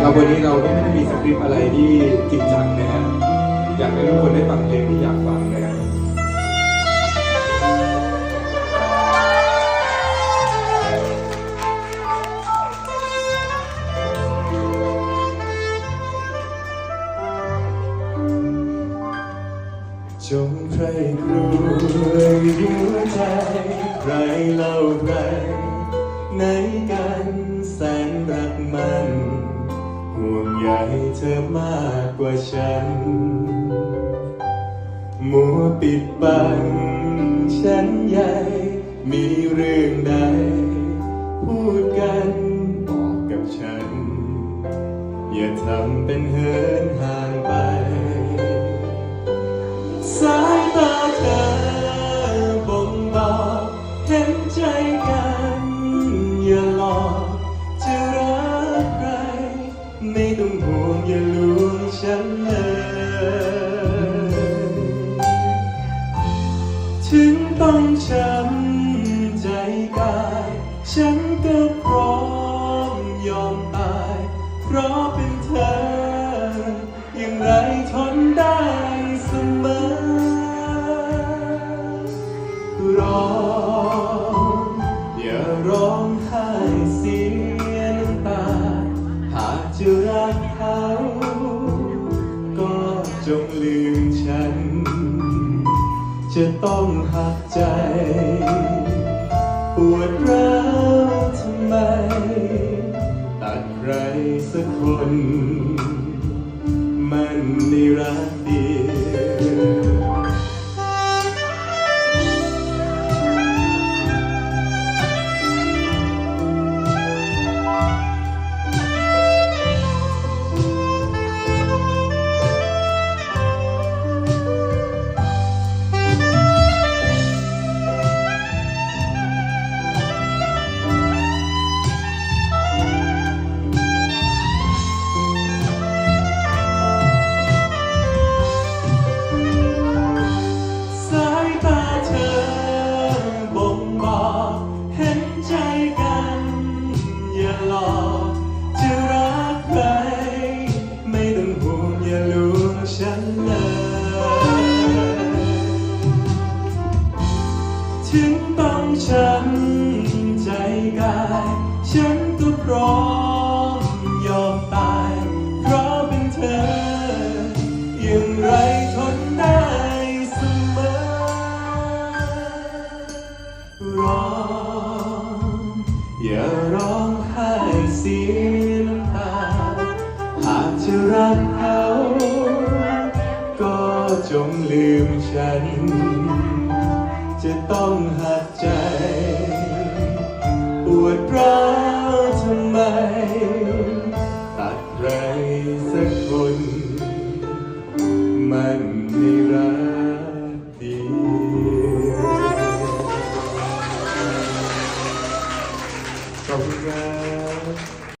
เราวันนี้เราไม่ได้มีสคริปต์อะไรที่จริงจังนะฮะอยากให้ทุกคนได้ฟังเพลงที่อยากฟังนะฮะจงใครครวยหัวใจใครเล่าใคร ใยเธอมากกว่าฉัน มัวปิดบังฉันใหญ่ มีเรื่องใด พูดกันบอกกับฉัน อย่าทำเป็นเหินห่าง ถึงต้องช้ำใจกาย ฉันก็พร้อมยอมตาย เพราะเป็นเธอ อย่างไรทนได้เสมอร้องอย่าร้องไห้เสียน้ำตา หากจะรักเขา ก็จงลืม จะต้องหักใจ ปวดร้าวทำไม ตัดใครสักคน มันได้รักเดียว ถึงต้องช้ำใจกาย ฉันก็พร้อมยอมตาย เพราะเป็นเธอ อย่างไรทนได้เสมอ ร้องอย่าร้องไห้เสียน้ำตา หากจะรักเขา ก็จงลืมฉัน จะต้องหักใจ ปวดร้าวทำไม ตัดใครสักคนมัน